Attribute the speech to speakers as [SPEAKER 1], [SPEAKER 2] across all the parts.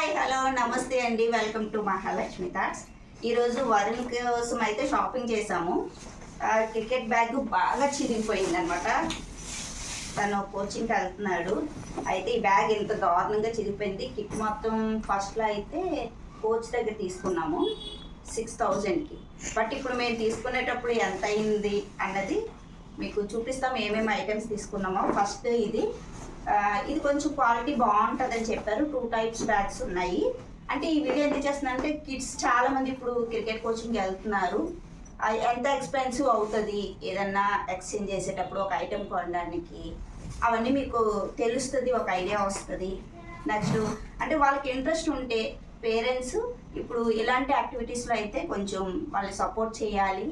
[SPEAKER 1] Hi hello నమస్తే అండి. Welcome to Mahalakshmi thoughts ఈరోజు వరుణ్ కోసం అయితే షాపింగ్ చేసాము క్రికెట్ బ్యాగ్ బాగా చిరిగిపోయింది అనమాట తను కోచింగ్కి వెళ్తున్నాడు. అయితే ఈ బ్యాగ్ ఎంత దారుణంగా చిరిగిపోయింది. కిట్ మొత్తం ఫస్ట్లో అయితే కోచ్ దగ్గర తీసుకున్నాము. సిక్స్ థౌజండ్కి బట్ ఇప్పుడు మేము తీసుకునేటప్పుడు ఎంత అయింది అన్నది మీకు చూపిస్తాం. ఏమేమి ఐటమ్స్ తీసుకున్నామో. ఫస్ట్ ఇది ఇది కొంచెం క్వాలిటీ బాగుంటుందని చెప్పారు. టూ టైప్స్ బ్యాగ్స్ ఉన్నాయి. అంటే ఈ వీడియో ఎందుకు చేస్తుందంటే కిడ్స్ చాలా మంది ఇప్పుడు క్రికెట్ కోచింగ్కి వెళ్తున్నారు. ఎంత ఎక్స్పెన్సివ్ అవుతుంది? ఏదన్నా ఎక్స్చేంజ్ చేసేటప్పుడు ఒక ఐటెం కొనడానికి. అవన్నీ మీకు తెలుస్తుంది ఒక ఐడియా వస్తుంది. నెక్స్ట్ అంటే వాళ్ళకి ఇంట్రెస్ట్ ఉంటే పేరెంట్స్ ఇప్పుడు ఇలాంటి యాక్టివిటీస్లో అయితే కొంచెం వాళ్ళు సపోర్ట్ చేయాలి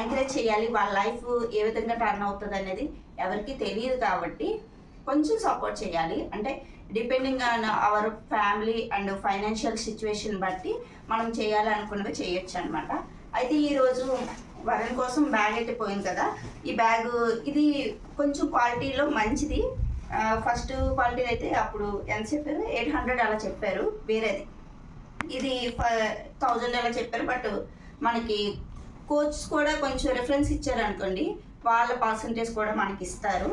[SPEAKER 1] ఎంకరేజ్ చేయాలి. వాళ్ళ లైఫ్ ఏ విధంగా టర్న్ అవుతుంది అనేది ఎవరికి తెలియదు కాబట్టి కొంచెం సపోర్ట్ చేయాలి. అంటే depending on our family and financial situation బట్టి మనం చేయాలనుకున్నవి చేయొచ్చు అనమాట అయితే ఈరోజు వరుణ్ కోసం బ్యాగ్ అయితే పోయింది కదా. ఈ బ్యాగ్ ఇది కొంచెం క్వాలిటీలో మంచిది. ఫస్ట్ క్వాలిటీ అయితే అప్పుడు ఎంత చెప్పారు? ఎయిట్ హండ్రెడ్ అలా చెప్పారు. వేరేది. ఇది థౌజండ్ అలా చెప్పారు. బట్ మనకి కోచ్ కూడా కొంచెం రిఫరెన్స్ ఇచ్చారు అనుకోండి వాళ్ళ పర్సంటేజ్ కూడా మనకి ఇస్తారు.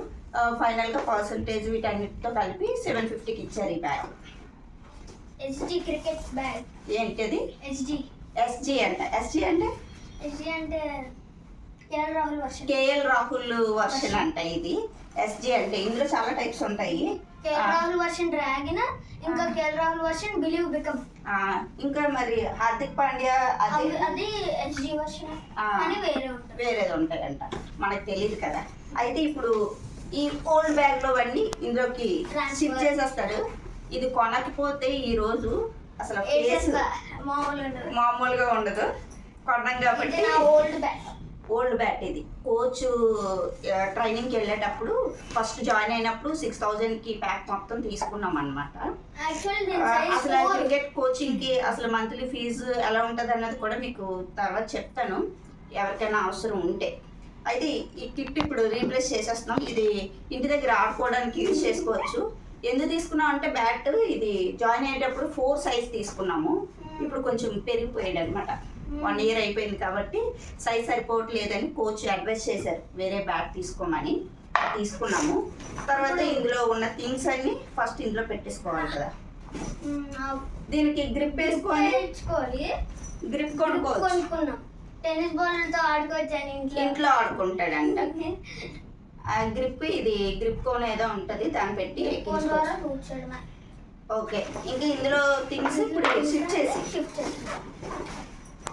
[SPEAKER 1] ఫైనల్గా పర్సంటేజ్ వీటన్నిటితో కలిపి సెవెన్ ఫిఫ్టీకి ఇచ్చారు ఈ బ్యాగ్
[SPEAKER 2] హెచ్డి క్రికెట్ బ్యాగ్
[SPEAKER 1] ఏంటిది?
[SPEAKER 2] హెచ్డి
[SPEAKER 1] ఎస్జీ అంట. ఎస్జీ అంటే?
[SPEAKER 2] హెచ్డి అంటే KL Rahul version
[SPEAKER 1] KL Rahul version అంట ఇది. ఎస్జీ అంటే ఇందులో చాలా టైప్స్ ఉంటాయి.
[SPEAKER 2] కేఎల్ రాహుల్ వర్షన్ డ్రాగన్ ఇంకా. KL Rahul version believe become
[SPEAKER 1] ఇంకా మరి హార్దిక్ పాండ్యా అది
[SPEAKER 2] అది హెచ్డి వర్షన్. అని వేరే
[SPEAKER 1] వేరేది ఉంటాయంట మనకు తెలియదు కదా. అయితే ఇప్పుడు ఈ ఓల్డ్ బ్యాగ్లో అన్ని ఇందులోకి. షిఫ్ట్ చేసేస్తాడు ఇది కొనకపోతే ఈ రోజు అసలు ఫేస్ మామూలుగా ఉండదు. కొన్నాం కాబట్టి
[SPEAKER 2] ఓల్డ్ బ్యాగ్
[SPEAKER 1] ఓల్డ్ బ్యాట్ ఇది. కోచ్ ట్రైనింగ్కి వెళ్ళేటప్పుడు ఫస్ట్ జాయిన్ అయినప్పుడు సిక్స్ థౌజండ్కి ప్యాక్ మొత్తం తీసుకున్నాం అనమాట అసలు క్రికెట్ కోచింగ్కి అసలు మంత్లీ ఫీజు ఎలా ఉంటది అన్నది కూడా మీకు తర్వాత చెప్తాను. ఎవరికైనా అవసరం ఉంటే. అయితే ఈ కిట్ ఇప్పుడు రీప్లేస్ చేసేస్తున్నాం. ఇది ఇంటి దగ్గర ఆడుకోవడానికి యూజ్ చేసుకోవచ్చు. ఎందుకు తీసుకున్నాం అంటే బ్యాట్ ఇది జాయిన్ అయ్యేటప్పుడు ఫోర్ సైజ్ తీసుకున్నాము. ఇప్పుడు కొంచెం పెరిగిపోయాడు అనమాట వన్ ఇయర్ అయిపోయింది కాబట్టి సైజ్ సరిపోవట్లేదని కోచ్ అడ్వైస్ చేశారు. వేరే బ్యాట్ తీసుకోమని తీసుకున్నాము. తర్వాత ఇందులో ఉన్న థింగ్స్ అన్ని ఫస్ట్ ఇందులో పెట్టేసుకోవాలి కదా. దీనికి గ్రిప్ వేసుకొని గ్రిప్ కొనుక్కోవచ్చు.
[SPEAKER 2] టెన్నిస్ బాల్తో ఆడుకోవచ్చాను ఇంట్లో?
[SPEAKER 1] ఇంట్లో ఆడుకుంటాడంట. ఆ గ్రిప్ ఇది గ్రిప్ కోన్ ఏదో ఉంటది దాన్ని పెట్టి ఓకే. ఇంకా ఇందులో థింగ్స్ ఇప్పుడు షిఫ్ట్ చేసి.
[SPEAKER 2] షిఫ్ట్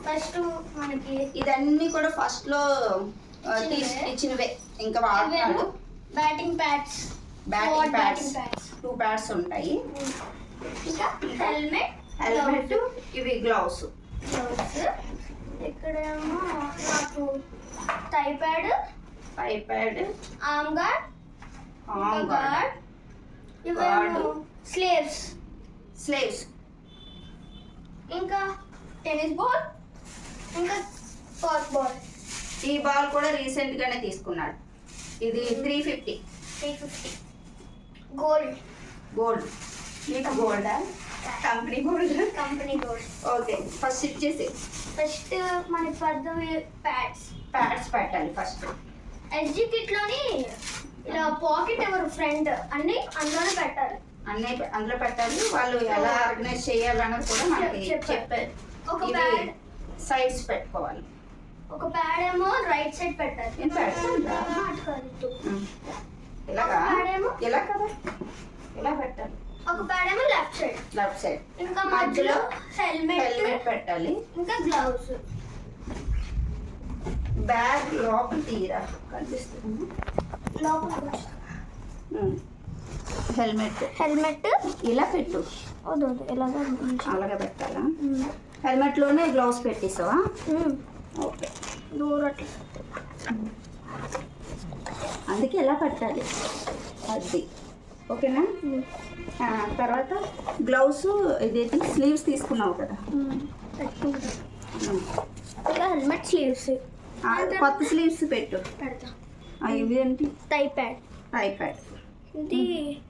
[SPEAKER 2] ఫస్ట్ మనకి
[SPEAKER 1] ఇదన్నీ కూడా ఫస్ట్లో తీసి
[SPEAKER 2] ఇచ్చినవే.
[SPEAKER 1] ఇంకా వాడుతున్నాడు
[SPEAKER 2] batting pads
[SPEAKER 1] batting pads two pads ఉంటాయి.
[SPEAKER 2] ఇంకా హెల్మెట్
[SPEAKER 1] హెల్మెట్ ఇవి గ్లౌస్
[SPEAKER 2] గ్లౌస్ ఇక్కడేమో నాకు thigh pad
[SPEAKER 1] iPad
[SPEAKER 2] arm guard
[SPEAKER 1] arm
[SPEAKER 2] guard ఇవేమో. స్లేవ్స్.
[SPEAKER 1] స్లేవ్స్.
[SPEAKER 2] ఇంకా టెన్నిస్ బాల్ ఇంకా కార్క్ బాల్.
[SPEAKER 1] ఈ బాల్ కూడా రీసెంట్ గానే తీసుకున్నాడు. ఇది three fifty.
[SPEAKER 2] Three fifty. Gold.
[SPEAKER 1] Gold. నీకు గోల్డా? Company gold
[SPEAKER 2] company gold
[SPEAKER 1] okay first shift చేసి.
[SPEAKER 2] ఫస్ట్ మనకి పద్దవి ప్యాడ్స్
[SPEAKER 1] ప్యాడ్స్ పెట్టాలి ఫస్ట్
[SPEAKER 2] ఎస్జీ కిట్లోని ఇలా పాకెట్ ఎవరు ఫ్రంట్ అన్ని అందులోనే పెట్టాలి.
[SPEAKER 1] అన్నీ అందులో పెట్టాలి. వాళ్ళు ఎలా ఆర్గనైజ్ చేయాలన్నది కూడా మనకి
[SPEAKER 2] చెప్పారు. ఒక ప్యాడ్
[SPEAKER 1] సైడ్స్ పెట్టుకోవాలి.
[SPEAKER 2] ఒక ప్యాడ్ ఏమో రైట్ సైడ్ పెట్టాలి?
[SPEAKER 1] ఇలా కదా ఇలా పెట్టాలి
[SPEAKER 2] ఒక ప్యాడ్ ఏమో లెఫ్ట్ సైడ్ ఇంకా మధ్యలో హెల్మెట్.
[SPEAKER 1] హెల్మెట్ పెట్టాలి.
[SPEAKER 2] ఇంకా గ్లౌస్.
[SPEAKER 1] బ్యాగ్ లోపల తీరా. కనిపిస్తుంది.
[SPEAKER 2] లోపల
[SPEAKER 1] హెల్మెట్.
[SPEAKER 2] హెల్మెట్.
[SPEAKER 1] ఇలా పెట్టు.
[SPEAKER 2] ఇలాగా
[SPEAKER 1] అలాగే పెట్టాలా? హెల్మెట్లోనే గ్లౌస్ పెట్టేసావా? ఓకే.
[SPEAKER 2] దూరం
[SPEAKER 1] అందుకే ఎలా పెట్టాలి. అది. ఓకేనా? తర్వాత గ్లౌస్ ఇదైతే స్లీవ్స్ తీసుకున్నావు కదా.
[SPEAKER 2] Helmet sleeves.
[SPEAKER 1] కొత్త స్లీవ్స్ పెట్టు.
[SPEAKER 2] పెడతా.
[SPEAKER 1] ఆ, ఇవి ఏంటి
[SPEAKER 2] టై ప్యాడ్
[SPEAKER 1] ఐప్యాడ్
[SPEAKER 2] ఇది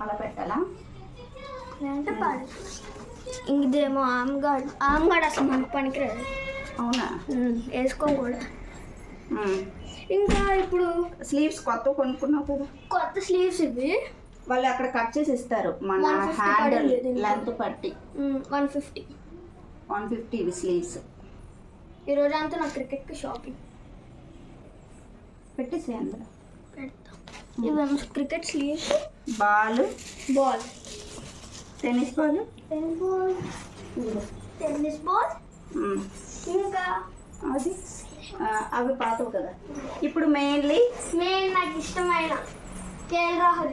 [SPEAKER 1] అలా పెట్టాలి?
[SPEAKER 2] లేదంటే పాడు. ఇదేమో ఆమ్గాడ్. ఆమ్గాడ్ అసలు మనకు పనికిరాదు.
[SPEAKER 1] అవునా?
[SPEAKER 2] ఉమ్, వేసుకోం కూడా. ఇంకా ఇప్పుడు
[SPEAKER 1] స్లీవ్స్ కొత్త కొనుక్కున్నావు కదా.
[SPEAKER 2] కొత్త స్లీవ్స్ ఇవి.
[SPEAKER 1] వాళ్ళు అక్కడ కట్ చేసి ఇస్తారు. మన
[SPEAKER 2] 150
[SPEAKER 1] హ్యాండిల్
[SPEAKER 2] పడింది దీనికి.
[SPEAKER 1] లెంత్ పట్టి.
[SPEAKER 2] వన్ ఫిఫ్టీ
[SPEAKER 1] వన్ ఫిఫ్టీ ఇవి స్లీవ్స్
[SPEAKER 2] ఈ రోజు అంతా నా క్రికెట్కి షాపింగ్
[SPEAKER 1] పెట్టేసి అందులో.
[SPEAKER 2] పెడతాం. Cricket sleeves
[SPEAKER 1] ball
[SPEAKER 2] ball
[SPEAKER 1] tennis ball
[SPEAKER 2] tennis ball tennis ball. ఇంకా?
[SPEAKER 1] అది? అవి పాతవు కదా. ఇప్పుడు మెయిన్లీ
[SPEAKER 2] మెయిన్ నాకు ఇష్టమైన KL Rahul.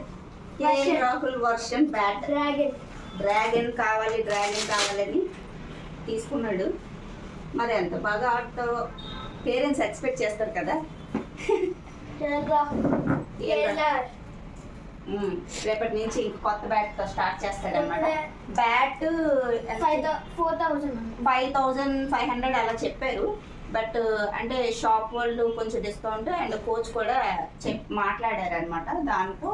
[SPEAKER 1] Rahul version bat.
[SPEAKER 2] Dragon.
[SPEAKER 1] Dragon కావాలి డ్రాగన్ కావాలని తీసుకున్నాడు. మరి ఎంత బాగా ఆడతావో పేరెంట్స్ ఎక్స్పెక్ట్ చేస్తారు కదా?
[SPEAKER 2] కేఎల్.
[SPEAKER 1] రేపటి నుంచి కొత్త బ్యాట్తో start చేస్తాడనమాట bat
[SPEAKER 2] five thousand
[SPEAKER 1] five thousand five hundred అలా చెప్పారు. బట్ అంటే షాప్ వాళ్ళు కొంచెం డిస్కౌంట్ అండ్ కోచ్ కూడా చెప్ మాట్లాడారు అనమాట దాంతో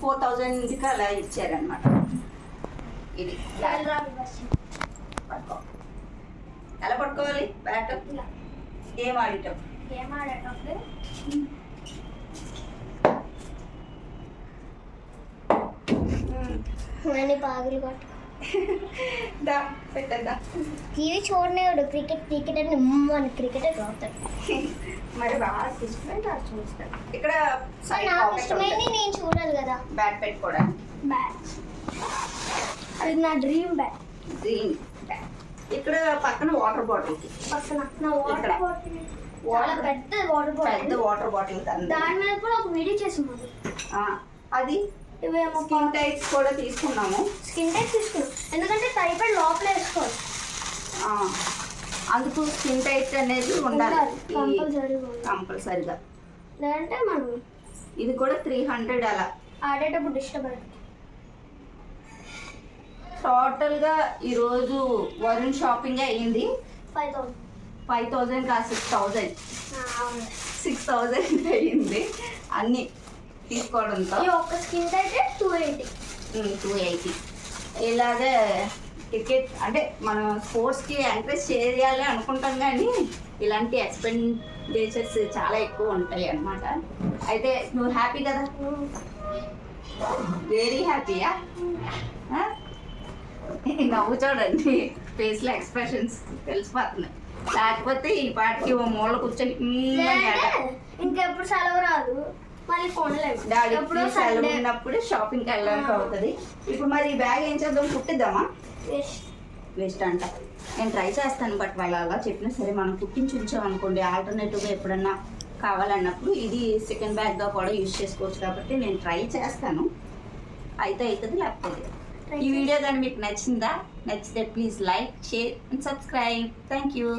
[SPEAKER 1] ఫోర్ థౌజండ్కి అలా ఇచ్చారనమాట ఇది. ఎలా పట్టుకోవాలి? బ్యాట్
[SPEAKER 2] ఇలా.
[SPEAKER 1] ఏం ఆడిటాం
[SPEAKER 2] గేమ్ మనీ బాగులు కొట్టు
[SPEAKER 1] దా పెట్టద్దా?
[SPEAKER 2] టీవీ చూడలేడు క్రికెట్ క్రికెట్ అని మన క్రికెట్ అవుతాడు
[SPEAKER 1] మరి బాగా ఇష్టమైతే అది చూస్తాను ఇక్కడ
[SPEAKER 2] నాకు ఇష్టమైంది. నేను చూడాలి కదా.
[SPEAKER 1] బ్యాట్ పెట్టుకోవడానికి.
[SPEAKER 2] బ్యాట్. అది నా డ్రీమ్ బ్యాట్.
[SPEAKER 1] బ్యాట్. ఇక్కడ పక్కన వాటర్ బాటిల్
[SPEAKER 2] పక్కన నా. Water bottle. చాలా పెద్ద వాటర్
[SPEAKER 1] పెద్ద
[SPEAKER 2] బాటిల్
[SPEAKER 1] వాటర్ బాటిల్
[SPEAKER 2] దాని మీద కూడా ఒక వీడియో చేసాము
[SPEAKER 1] ఆ, అది
[SPEAKER 2] ఇవేమో
[SPEAKER 1] స్కిన్ టైట్స్ కూడా తీసుకున్నాము.
[SPEAKER 2] స్కిన్ టైప్ తీసుకున్నాం ఎందుకంటే టైఫాయిడ్ లోపల వేసుకోవాలి.
[SPEAKER 1] ఆ, అందుకు స్కిన్ టైట్ అనేది ఉండాలి.
[SPEAKER 2] కంపల్సరీ
[SPEAKER 1] కంపల్సరిగా.
[SPEAKER 2] లేదంటే మనం
[SPEAKER 1] ఇది కూడా త్రీ హండ్రెడ్ అలా.
[SPEAKER 2] ఆడేటప్పుడు డిస్టర్బ్ అవుతుంది
[SPEAKER 1] టోటల్గా ఈరోజు వరుణ్ షాపింగ్ అయ్యింది?
[SPEAKER 2] ఫైవ్ థౌసండ్
[SPEAKER 1] ఫైవ్ థౌజండ్ కా సిక్స్ థౌజండ్ సిక్స్ థౌజండ్ అయ్యింది. అన్నీ తీసుకోవడంతో?
[SPEAKER 2] ఈ ఒక్క skin tight two eighty.
[SPEAKER 1] Two eighty. ఇలాగే టికెట్ అంటే మనం స్పోర్ట్స్కి ఎంకరేజ్ చేయాలి అనుకుంటాం కానీ ఇలాంటి ఎక్స్పెండిచర్స్ చాలా ఎక్కువ ఉంటాయి అన్నమాట. అయితే నువ్వు హ్యాపీ కదా? వెరీ హ్యాపీయా నవ్వు చూడండి ఫేస్లో ఎక్స్ప్రెషన్స్ తెలిసిపోతున్నాయి. లేకపోతే ఈ పాటికి ఓ మూల కూర్చొని.
[SPEAKER 2] ఇంకెప్పుడు సెలవు రాదు. మళ్ళీ కొనలేము.
[SPEAKER 1] డాడీ
[SPEAKER 2] ఎప్పుడో
[SPEAKER 1] సెలవు ఉన్నప్పుడు షాపింగ్కి వెళ్ళడానికి. అవుతుంది ఇప్పుడు మరి ఈ బ్యాగ్ ఏం చేద్దాం? కుట్టిద్దామా?
[SPEAKER 2] వేస్ట్.
[SPEAKER 1] వేస్ట్ అంట. నేను ట్రై చేస్తాను బట్ వాళ్ళు అలా చెప్పినా సరే మనం కుట్టించి ఉంచాం అనుకోండి ఆల్టర్నేటివ్గా ఎప్పుడన్నా కావాలన్నప్పుడు ఇది సెకండ్ బ్యాగ్గా కూడా యూజ్ చేసుకోవచ్చు కాబట్టి నేను ట్రై చేస్తాను. అయితే అవుతుంది లేకపోతే ఈ వీడియో కానీ మీకు నచ్చిందా? నచ్చితే please like share and subscribe. Thank you.